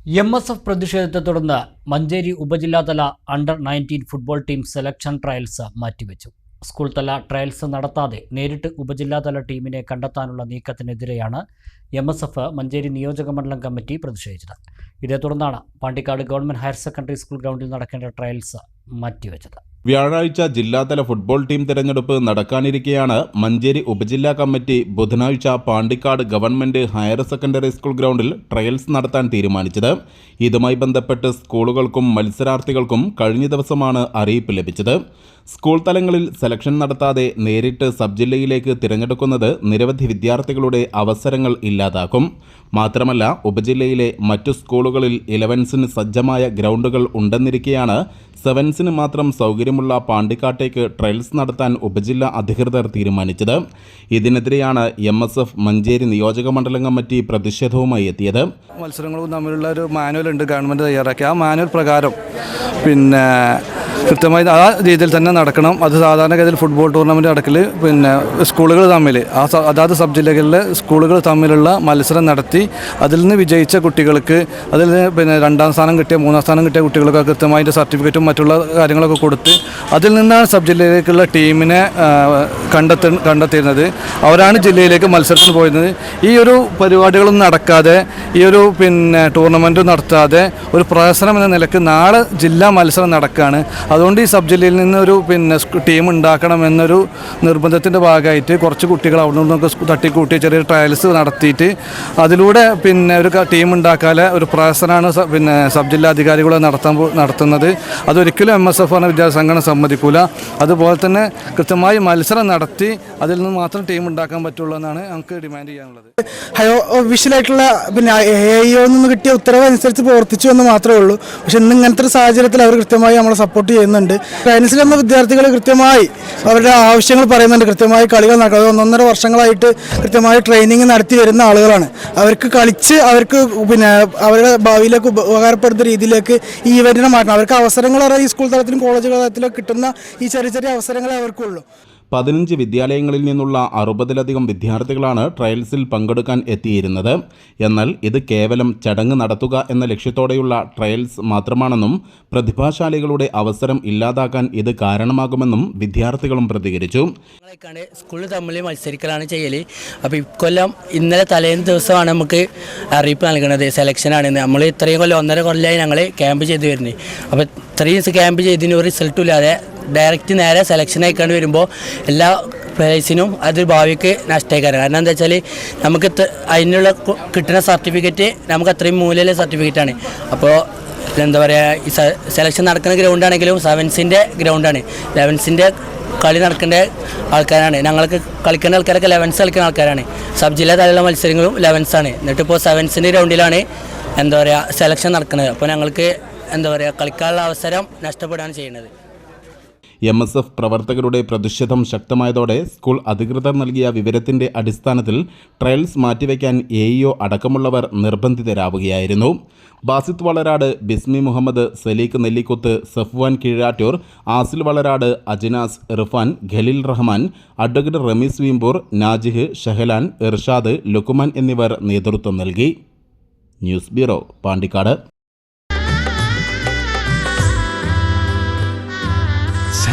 M S F പ്രതിഷേധത്തെ തുടർന്ന് Manjeri ഉപജില്ലാതല under nineteen football team selection trials മാറ്റിവെച്ചു. സ്കൂൾ തല ട്രയൽസ് നടത്താതെ നേരിട്ട് ഉപജില്ലാതല ടീമിനെ കണ്ടെത്താനുള്ള നീക്കത്തിനെതിരെയാണ് എം എസ് എഫ് മഞ്ചേരി നിയോജക മണ്ഡലം കമ്മിറ്റി പ്രതിഷേധിച്ചത്. ഇതേ തുടർന്നാണ് Pandikkad government higher secondary school ഗ്രൗണ്ടിൽ നടക്കേണ്ട ട്രയൽസ് മാറ്റിവെച്ചത്. വ്യാഴാഴ്ച ജില്ലാതല ഫുട്ബോൾ ടീം തിരഞ്ഞെടുപ്പ് നടക്കാനിരിക്കെയാണ് മഞ്ചേരി ഉപജില്ലാ കമ്മിറ്റി ബുധനാഴ്ച Pandikkad government higher secondary school ഗ്രൗണ്ടിൽ ട്രയൽസ് നടത്താൻ തീരുമാനിച്ചത്. ഇതുമായി ബന്ധപ്പെട്ട് സ്കൂളുകൾക്കും മത്സരാർത്ഥികൾക്കും കഴിഞ്ഞ ദിവസമാണ് അറിയിപ്പ് ലഭിച്ചത്. സ്കൂൾ തലങ്ങളിൽ സെലക്ഷൻ നടത്താതെ നേരിട്ട് സബ് ജില്ലയിലേക്ക് തിരഞ്ഞെടുക്കുന്നത് നിരവധി വിദ്യാർത്ഥികളുടെ അവസരങ്ങൾ ഇല്ലാതാക്കും. മാത്രമല്ല ഉപജില്ലയിലെ മറ്റു സ്കൂളുകളിൽ ഇലവൻസിന് സജ്ജമായ ഗ്രൗണ്ടുകൾ ഉണ്ടെന്നിരിക്കെയാണ് സെവൻസിന് മാത്രം സൗകര്യമുള്ള പാണ്ടിക്കാട്ടേക്ക് ട്രയൽസ് നടത്താൻ ഉപജില്ല അധികൃതർ തീരുമാനിച്ചത്. ഇതിനെതിരെയാണ് എം എസ് എഫ് മഞ്ചേരി നിയോജക മണ്ഡലം കമ്മിറ്റി പ്രതിഷേധവുമായി എത്തിയത്. മത്സരങ്ങളും തമ്മിലുള്ള ഒരു മാനുവൽ ഉണ്ട് ഗവൺമെന്റ് തയ്യാറാക്കി. ആ മാനുവൽ പ്രകാരം പിന്നെ കൃത്യമായി ആ രീതിയിൽ തന്നെ നടക്കണം. അത് സാധാരണഗതിയിൽ ഫുട്ബോൾ ടൂർണമെന്റ് നടക്കൽ പിന്നെ സ്കൂളുകൾ തമ്മിൽ. ആ അതാത് സബ് ജില്ലകളിലെ സ്കൂളുകൾ തമ്മിലുള്ള മത്സരം നടത്തി അതിൽ നിന്ന് വിജയിച്ച കുട്ടികൾക്ക് അതിൽ നിന്ന് പിന്നെ രണ്ടാം സ്ഥാനം കിട്ടിയ മൂന്നാം സ്ഥാനം കിട്ടിയ കുട്ടികൾക്ക് കൃത്യമായിട്ട് സർട്ടിഫിക്കറ്റും മറ്റുള്ള കാര്യങ്ങളൊക്കെ കൊടുത്ത് അതിൽ നിന്നാണ് സബ് ജില്ലയിലേക്കുള്ള ടീമിനെ കണ്ടെത്ത കണ്ടെത്തിയിരുന്നത്. അവരാണ് ജില്ലയിലേക്ക് മത്സരത്തിന് പോയിരുന്നത്. ഈ ഒരു പരിപാടികളൊന്നും നടക്കാതെ ഈ ഒരു പിന്നെ ടൂർണമെന്റ് നടത്താതെ ഒരു പ്രഹസനം എന്ന നിലയ്ക്ക് നാളെ ജില്ലാ മത്സരം നടക്കുകയാണ് അതുകൊണ്ട് ഈ സബ് ജില്ലയിൽ നിന്നൊരു പിന്നെ ടീം ഉണ്ടാക്കണം എന്നൊരു നിർബന്ധത്തിന്റെ ഭാഗമായിട്ട് കുറച്ച് കുട്ടികൾ അവിടെ നിന്നൊക്കെ തട്ടിക്കൂട്ടി ചെറിയ ട്രയൽസ് നടത്തിയിട്ട് അതിലൂടെ പിന്നെ ഒരു ടീം ഉണ്ടാക്കാതെ ഒരു പ്രയാസനാണ് പിന്നെ സബ് ജില്ലാ അധികാരികൾ നടത്താൻ നടത്തുന്നത്. അതൊരിക്കലും എം എസ് എഫ് എന്ന വിദ്യാസംഘടന സമ്മതിക്കൂല. അതുപോലെ തന്നെ കൃത്യമായി മത്സരം നടത്തി അതിൽ നിന്ന് മാത്രം ടീം ഉണ്ടാക്കാൻ പറ്റുള്ളൂ എന്നാണ് നമുക്ക് ഡിമാൻഡ് ചെയ്യാനുള്ളത്. ഹയോ ഒഫീഷ്യലായിട്ടുള്ള പിന്നെ എ നിന്ന് കിട്ടിയ ഉത്തരവ് അനുസരിച്ച് പ്രവർത്തിച്ചു എന്ന് മാത്രമേ ഉള്ളൂ. പക്ഷെ ഇന്ന് ഇങ്ങനത്തെ ഒരു സാഹചര്യത്തിൽ അവർ കൃത്യമായി നമ്മളെ സപ്പോർട്ട് ചെയ്യുന്നുണ്ട്. സയൻസിൽ വന്ന വിദ്യാർത്ഥികൾ കൃത്യമായി അവരുടെ ആവശ്യങ്ങൾ പറയുന്നുണ്ട്. കൃത്യമായി കളികൾ നടക്കുന്നത്. ഒന്നൊന്നര വർഷങ്ങളായിട്ട് കൃത്യമായി ട്രെയിനിങ് നടത്തി വരുന്ന ആളുകളാണ്. അവർക്ക് കളിച്ച് അവർക്ക് പിന്നെ അവരുടെ ഭാവിയിലേക്ക് ഉപ- ഉപകാരപ്പെടുന്ന രീതിയിലേക്ക് ഈ ഇവന്റിനെ മാറ്റണം. അവർക്ക് അവസരങ്ങൾ ഈ സ്കൂൾ തലത്തിലും കോളേജ് തലത്തിലും കിട്ടുന്ന ഈ ചെറിയ ചെറിയ അവസരങ്ങളെ അവർക്കുള്ളൂ. പതിനഞ്ച് വിദ്യാലയങ്ങളിൽ നിന്നുള്ള അറുപതിലധികം വിദ്യാർത്ഥികളാണ് ട്രയൽസിൽ പങ്കെടുക്കാൻ എത്തിയിരുന്നത്. എന്നാൽ ഇത് കേവലം ചടങ്ങ് നടത്തുക എന്ന ലക്ഷ്യത്തോടെയുള്ള ട്രയൽസ് മാത്രമാണെന്നും പ്രതിഭാശാലികളുടെ അവസരം ഇല്ലാതാക്കാൻ ഇത് കാരണമാകുമെന്നും വിദ്യാർത്ഥികളും പ്രതികരിച്ചു. സ്കൂളിൽ തമ്മിൽ മത്സരിക്കലാണ് ചെയ്യൽ അപ്പോൾ ഇക്കൊല്ലം ഇന്നലെ തലേന്ന് ദിവസമാണ് നമുക്ക് അറിയിപ്പ് നൽകുന്നത് സെലക്ഷനാണ് നമ്മൾ ഇത്രയും കൊല്ലം ഒന്നര കൊല്ലമായി ഞങ്ങൾ ക്യാമ്പ് ചെയ്ത് വരുന്നത് അപ്പോൾ ഇത്രയും ക്യാമ്പ് ചെയ്തതിന് ഒരു റിസൾട്ടും ഇല്ലാതെ ഡയറക്റ്റ് നേരെ സെലക്ഷൻ ആയിക്കൊണ്ട് വരുമ്പോൾ എല്ലാ പ്ലേയേഴ്സിനും അത് ഭാവിക്ക് നഷ്ടമായിക്കാരം കാരണം എന്താ വെച്ചാൽ നമുക്ക് അതിനുള്ള കിട്ടുന്ന സർട്ടിഫിക്കറ്റ് നമുക്ക് അത്രയും മൂല്യമുള്ള സർട്ടിഫിക്കറ്റാണ് അപ്പോൾ എന്താ പറയുക ഈ സെലക്ഷൻ നടക്കുന്ന ഗ്രൗണ്ടാണെങ്കിലും സെവൻസിന്റെ ഗ്രൗണ്ടാണ് ലെവൻസിന്റെ കളി നടക്കേണ്ട ആൾക്കാരാണ്. ഞങ്ങൾക്ക് കളിക്കേണ്ട ആൾക്കാരൊക്കെ ലെവൻസ് കളിക്കുന്ന ആൾക്കാരാണ്. സബ് ജില്ലാ തലയിലുള്ള മത്സരങ്ങളും ലെവൻസാണ് എന്നിട്ട് ഇപ്പോൾ സെവൻസിന്റെ ഗ്രൗണ്ടിലാണ് എന്താ പറയുക സെലക്ഷൻ നടക്കുന്നത്. അപ്പോൾ ഞങ്ങൾക്ക് എന്താ പറയുക കളിക്കാനുള്ള അവസരം നഷ്ടപ്പെടുകയാണ് ചെയ്യുന്നത്. എം എസ് എഫ് പ്രവർത്തകരുടെ പ്രതിഷേധം ശക്തമായതോടെ സ്കൂൾ അധികൃതർ നൽകിയ വിവരത്തിന്റെ അടിസ്ഥാനത്തിൽ ട്രയൽസ് മാറ്റിവെക്കാൻ എ ഇഒ അടക്കമുള്ളവർ നിർബന്ധിതരാവുകയായിരുന്നു. ബാസിത്ത് വളരാട് ബിസ്മി മുഹമ്മദ് സലീഖ് നെല്ലിക്കുത്ത് സഫ്വാൻ കീഴാറ്റൂർ ആസിൽ വളരാട് അജിനാസ് ഇർഫാൻ ഖലീൽ റഹ്മാൻ അഡ്വക്കേറ്റ് റമീസ് വീമ്പൂർ നാജിഹ് ഷഹലാൻ ഇർഷാദ് ലുക്കുമാൻ എന്നിവർ നേതൃത്വം നൽകി. News bureau Pandikkad.